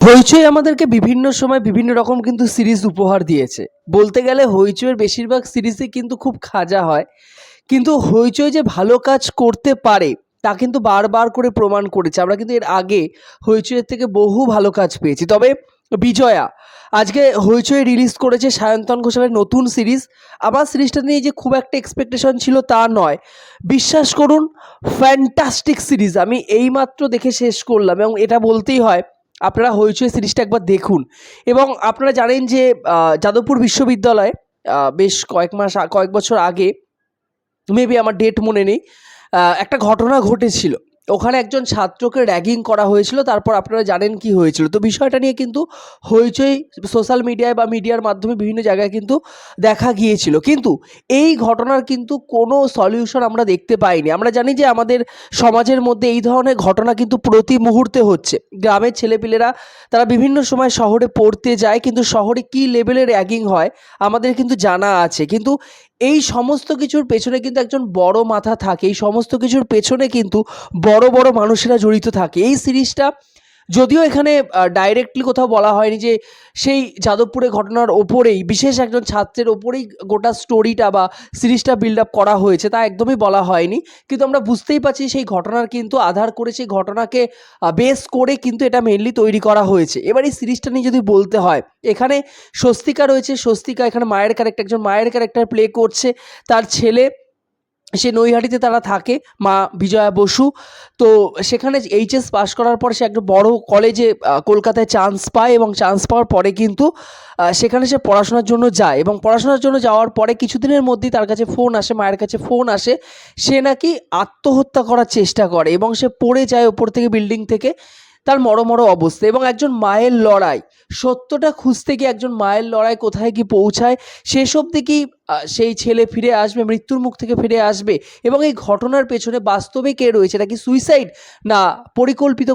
হইচই আমাদেরকে বিভিন্ন সময় বিভিন্ন রকম কিন্তু সিরিজ উপহার দিয়েছে। বলতে গেলে হইচইয়ের বেশিরভাগ সিরিজই কিন্তু খুব খাজা হয়। কিন্তু হইচই যে ভালো কাজ করতে পারে, তা কিন্তু বারবার করে প্রমাণ করেছে। আমরা কিন্তু এর আগে হইচইয়ের থেকে বহু ভালো কাজ পেয়েছি। তবে বিজয়া, আজকে হইচই রিলিজ করেছে সায়ন্তন ঘোষালের নতুন সিরিজ। আমার সিরিজটা নিয়ে যে খুব একটা এক্সপেকটেশন ছিল তা নয়। বিশ্বাস করুন ফ্যান্টাস্টিক সিরিজ। আমি এইমাত্র দেখে শেষ করলাম এবং এটা বলতেই হয় আপনারা হইচই সিরিজটা একবার দেখুন। এবং আপনারা জানেন যে যাদবপুর বিশ্ববিদ্যালয় বেশ কয়েক মাস কয়েক বছর আগে, মেবি আমার ডেট মনে নেই একটা ঘটনা ঘটেছিল। ওখানে একজন ছাত্রকে র্যাগিং করা হয়েছিল, তারপর আপনারা জানেন কি হয়েছিল। তো বিষয়টা নিয়ে কিন্তু হইচই সোশ্যাল মিডিয়ায় বা মিডিয়ার মাধ্যমে বিভিন্ন জায়গায় কিন্তু দেখা গিয়েছিল। কিন্তু এই ঘটনার কিন্তু কোনো সলিউশন আমরা দেখতে পাইনি। আমরা জানি যে আমাদের সমাজের মধ্যে এই ধরনের ঘটনা কিন্তু প্রতি মুহূর্তে হচ্ছে। গ্রামের ছেলেপিলেরা তারা বিভিন্ন সময় শহরে পড়তে যায়, কিন্তু শহরে কী লেভেলের র্যাগিং হয়, আমাদের কিন্তু জানা আছে। কিন্তু এই সমস্ত কিছুর পেছনে কিন্তু একজন বড় মাথা থাকে। এই সমস্ত কিছুর পেছনে কিন্তু বড় বড় মানুষেরা জড়িত থাকে। এই সিরিজটা যদিও এখানে ডাইরেক্টলি কোথাও বলা হয়নি যে সেই যাদবপুরে ঘটনার ওপরেই, বিশেষ একজন ছাত্রের ওপরেই গোটা স্টোরিটা বা সিরিজটা বিল্ড আপ করা হয়েছে, তা একদমই বলা হয়নি। কিন্তু আমরা বুঝতেই পারছি সেই ঘটনার কিন্তু আধার করে, সেই ঘটনাকে বেস করে কিন্তু এটা মেনলি তৈরি করা হয়েছে। এবার এই সিরিজটা নিয়ে যদি বলতে হয়, এখানে স্বস্তিকা রয়েছে, স্বস্তিকা এখানে মায়ের ক্যারেক্টার একজন মায়ের ক্যারেক্টার প্লে করছে, তার ছেলে সে নৈহাটিতে তারা থাকে, মা বিজয়া বসু। তো সেখানে এইচএস পাশ করার পর সে একটা বড় কলেজে কলকাতায় চান্স পায় এবং চান্স পাওয়ার পরে কিন্তু সেখানে সে পড়াশোনার জন্য যায় এবং পড়াশোনার জন্য যাওয়ার পরে কিছুদিনের মধ্যেই তার কাছে ফোন আসে, মায়ের কাছে ফোন আসে। সে নাকি আত্মহত্যা করার চেষ্টা করে এবং সে পড়ে যায় ওপর থেকে বিল্ডিং থেকে। তার মরো মরো অবস্থা। এবং একজন মায়ের লড়াই, সত্যটা খুঁজতে গিয়ে একজন মায়ের লড়াই কোথায় কি পৌঁছায় অবধি কি সেই ছেলে ফিরে আসবে, মৃত্যুর মুখ থেকে ফিরে আসবে? এবং এই ঘটনার পেছনে বাস্তবে কে রয়েছে? এটা কি সুইসাইড না, পরিকল্পিত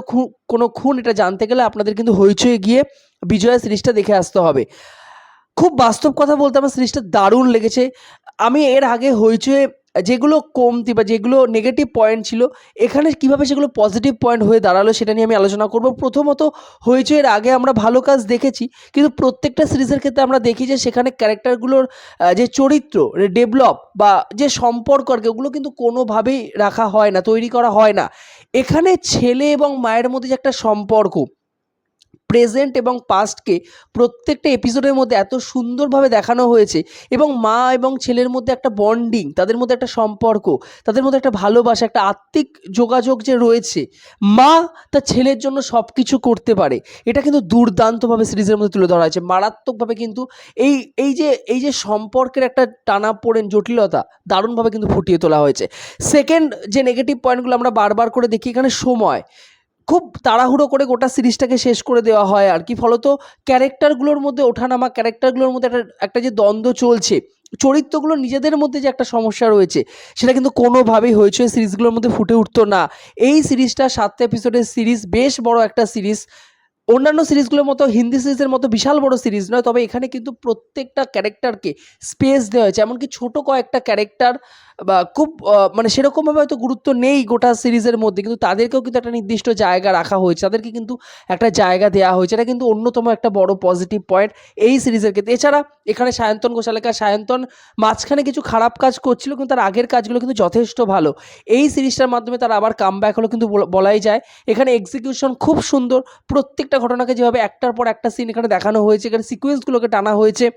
কোনো খুন? এটা জানতে গেলে আপনাদের কিন্তু হইচয়ে গিয়ে বিজয়া সিরিজটা দেখে আসতে হবে। খুব বাস্তব কথা বলতে আমার সিরিজটা দারুণ লেগেছে। আমি এর আগে হইচয়ে যেগুলো কমতি বা যেগুলো নেগেটিভ পয়েন্ট ছিল, এখানে কীভাবে সেগুলো পজিটিভ পয়েন্ট হয়ে দাঁড়াল সেটা নিয়ে আমি আলোচনা করব। প্রথমত হয়েছে এর আগে আমরা ভালো কাজ দেখেছি, কিন্তু প্রত্যেকটা সিরিজের ক্ষেত্রে আমরা দেখি যে সেখানে ক্যারেক্টারগুলোর যে চরিত্র ডেভেলপ বা যে সম্পর্ক আর কি, ওগুলো কিন্তু কোনোভাবেই রাখা হয় না, তৈরি করা হয় না। এখানে ছেলে এবং মায়ের মধ্যে যে একটা সম্পর্ক প্রেজেন্ট এবং পাস্টকে প্রত্যেকটা এপিসোডের মধ্যে এত সুন্দরভাবে দেখানো হয়েছে এবং মা এবং ছেলের মধ্যে একটা বন্ডিং তাদের মধ্যে একটা সম্পর্ক, তাদের মধ্যে একটা ভালোবাসা, একটা আত্মিক যোগাযোগ যে রয়েছে, মা তার ছেলের জন্য সব কিছু করতে পারে। এটা কিন্তু দুর্দান্তভাবে সিরিজের মধ্যে তুলে ধরা হয়েছে। মারাত্মকভাবে কিন্তু এই এই যে এই যে সম্পর্কের একটা টানা পড়েন জটিলতা দারুণভাবে কিন্তু ফুটিয়ে তোলা হয়েছে। সেকেন্ড যে নেগেটিভ পয়েন্টগুলো আমরা বারবার করে দেখি, এখানে সময়। খুব তাড়াহুড়ো করে গোটা সিরিজটাকে শেষ করে দেওয়া হয় আর কি। ফলত ক্যারেক্টারগুলোর মধ্যে ওঠানামা, ক্যারেক্টারগুলোর মধ্যে একটা একটা যে দ্বন্দ্ব চলছে, চরিত্রগুলো নিজেদের মধ্যে যে একটা সমস্যা রয়েছে, সেটা কিন্তু কোনোভাবেই হয়েছে সিরিজগুলোর মধ্যে ফুটে উঠতো না। এই সিরিজটা সাতটা এপিসোডের সিরিজ, বেশ বড় একটা সিরিজ। অন্যান্য সিরিজগুলোর মতো, হিন্দি সিরিজের মতো বিশাল বড় সিরিজ নয়, তবে এখানে কিন্তু প্রত্যেকটা ক্যারেক্টারকে স্পেস দেওয়া হয়েছে। এমনকি ছোট কয়েকটা ক্যারেক্টার বা খুব মানে সেরকমভাবে হয়তো গুরুত্ব নেই গোটা সিরিজের মধ্যে, কিন্তু তাদেরকেও কিন্তু একটা নির্দিষ্ট জায়গা রাখা হয়েছে। তাদেরকে কিন্তু একটা জায়গা দেওয়া হয়েছে। এটা কিন্তু অন্যতম একটা বড় পজিটিভ পয়েন্ট এই সিরিজের ক্ষেত্রে। এছাড়া এখানে সায়ন্তন ঘোষালেকা সায়ন্তন মাঝখানে কিছু খারাপ কাজ করছিল, কিন্তু তার আগের কাজগুলো কিন্তু যথেষ্ট ভালো। এই সিরিজটার মাধ্যমে তার আবার কাম ব্যাক হলো কিন্তু বল- বলাই যায়। এখানে এক্সিকিউশন খুব সুন্দর। প্রত্যেকটা ঘটনাকে যেভাবে একটার পর একটা সিন এখানে দেখানো হয়েছে, এখানে সিকোয়েন্সগুলোকে টানা হয়েছে।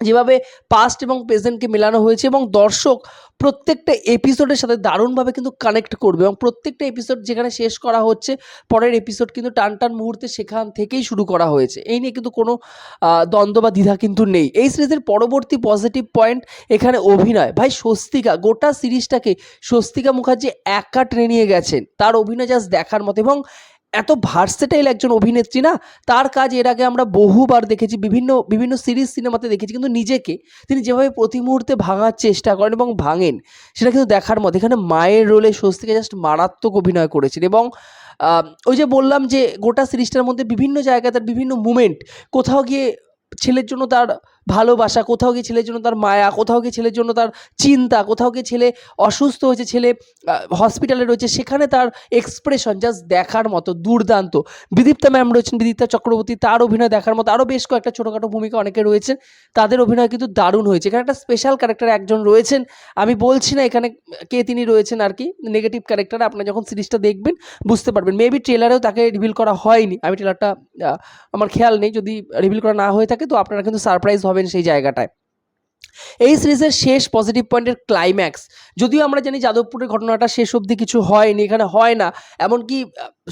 যেভাবে পাস্ট এবং প্রেজেন্টকে মেলানো হয়েছে এবং দর্শক প্রত্যেকটা এপিসোডের সাথে দারুণভাবে কিন্তু কানেক্ট করবে এবং প্রত্যেকটা এপিসোড যেখানে শেষ করা হচ্ছে, পরের এপিসোড কিন্তু টান টান মুহূর্তে সেখান থেকেই শুরু করা হয়েছে। এই নিয়ে কিন্তু কোনো দ্বন্দ্ব বা দ্বিধা কিন্তু নেই। এই সিরিজের পরবর্তী পজিটিভ পয়েন্ট এখানে অভিনয়। ভাই, স্বস্তিকা, গোটা সিরিজটাকে স্বস্তিকা মুখার্জি একা টেনে নিয়ে গেছেন। তার অভিনয় জাস্ট দেখার মতো এবং এত ভার্সেটাইল একজন অভিনেত্রী না, তার কাজ এর আগে আমরা বহুবার দেখেছি, বিভিন্ন বিভিন্ন সিরিজ সিনেমাতে দেখেছি, কিন্তু নিজেকে তিনি যেভাবে প্রতি মুহূর্তে ভাঙার চেষ্টা করেন এবং ভাঙেন, সেটা কিন্তু দেখার মতো। এখানে মায়ের রোলে স্বস্তিকে জাস্ট মারাত্মক অভিনয় করেছেন এবং ওই যে বললাম যে গোটা সিরিজটার মধ্যে বিভিন্ন জায়গায় তার বিভিন্ন মুমেন্ট কোথাও গিয়ে ছেলের জন্য তার ভালোবাসা, কোথাও গিয়ে ছেলের জন্য তার মায়া, কোথাও গিয়ে ছেলের জন্য তার চিন্তা, কোথাও গিয়ে ছেলে অসুস্থ হয়েছে, ছেলে হসপিটালে রয়েছে, সেখানে তার এক্সপ্রেশন জাস্ট দেখার মতো, দুর্দান্ত। বিদীপ্তা ম্যাম রয়েছেন, বিদীপ্তা চক্রবর্তী, তার অভিনয় দেখার মতো আরও বেশ কয়েকটা ছোটোখাটো ভূমিকা অনেকে রয়েছেন, তাদের অভিনয় কিন্তু দারুণ হয়েছে। এখানে একটা স্পেশাল ক্যারেক্টার একজন রয়েছেন, আমি বলছি না এখানে কে তিনি রয়েছেন আর কি নেগেটিভ ক্যারেক্টার আপনারা যখন সিরিজটা দেখবেন, বুঝতে পারবেন। মেবি ট্রেলারেও তাকে রিভিল করা হয়নি, আমি ট্রেলারটা আমার খেয়াল নেই, যদি রিভিল করা না হয়ে থাকে, তো আপনারা কিন্তু সারপ্রাইজ হবেন সেই জায়গাটায়। এই সিরিজের শেষ পজিটিভ পয়েন্টের ক্লাইম্যাক্স যদিও আমরা জানি যাদবপুরের ঘটনাটা শেষ অবধি কিছু হয়নি, এখানে হয় না। এমনকি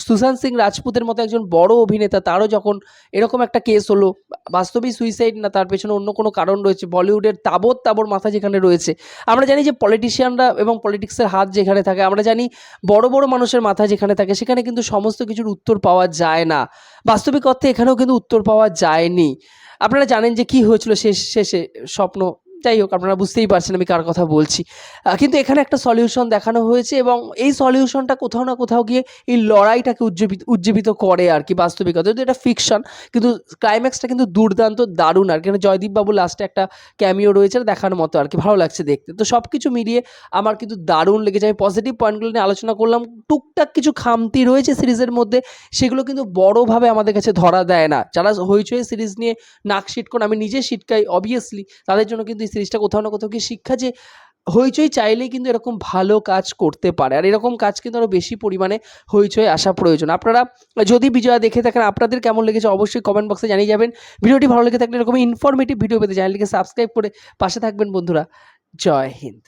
সুশান্ত সিং রাজপুতের মতো একজন বড় অভিনেতা, তারও যখন এরকম একটা কেস হলো, বাস্তবেই সুইসাইড না, তার পেছনে অন্য কোনো কারণ রয়েছে, বলিউডের তাবর তাবর মাথা যেখানে রয়েছে। আমরা জানি যে পলিটিশিয়ানরা এবং পলিটিক্সের হাত যেখানে থাকে, আমরা জানি বড় বড় মানুষের মাথা যেখানে থাকে, সেখানে কিন্তু সমস্ত কিছুর উত্তর পাওয়া যায় না। বাস্তবিক অর্থে এখানেও কিন্তু উত্তর পাওয়া যায়নি। আপনারা জানেন যে কি হয়েছিল শেষ শেষে স্বপ্ন? যাই হোক, আপনারা বুঝতেই পারছেন আমি কার কথা বলছি। কিন্তু এখানে একটা সলিউশন দেখানো হয়েছে এবং এই সলিউশনটা কোথাও না কোথাও গিয়ে এই লড়াইটাকে উজ্জীবিত উজ্জীবিত করে আর কি বাস্তবিকতা। যদি এটা ফিকশন কিন্তু ক্লাইম্যাক্সটা কিন্তু দুর্দান্ত দারুণ আর কি। এখানে জয়দীপ বাবু লাস্টে একটা ক্যামিও রয়েছে দেখার মতো আর কি, ভালো লাগছে দেখতে। তো সব কিছু মিলিয়ে আমার কিন্তু দারুণ লেগেছে। আমি পজিটিভ পয়েন্টগুলো নিয়ে আলোচনা করলাম। টুকটাক কিছু খামতি রয়েছে সিরিজের মধ্যে, সেগুলো কিন্তু বড়োভাবে আমাদের কাছে ধরা দেয় না। যারা হইচই সিরিজ নিয়ে নাক শিটকোন আমি নিজে শিটকাই অবভিয়াসলি তাদের জন্য কিন্তু সিরিজটা কোথাও না কোথাও কি শিক্ষা যে হইচই চাইলেই কিন্তু এরকম ভালো কাজ করতে পারে। আর এরকম কাজ কিন্তু আরও বেশি পরিমাণে হইচই আসা প্রয়োজন। আপনারা যদি বিজয়া দেখে থাকেন, আপনাদের কেমন লেগেছে অবশ্যই কমেন্ট বক্সে জানিয়ে যাবেন। ভিডিওটি ভালো লেগে থাকলে এরকম ইনফরমেটিভ ভিডিও পেতে চ্যানেলটিকে সাবস্ক্রাইব করে পাশে থাকবেন বন্ধুরা। জয় হিন্দ।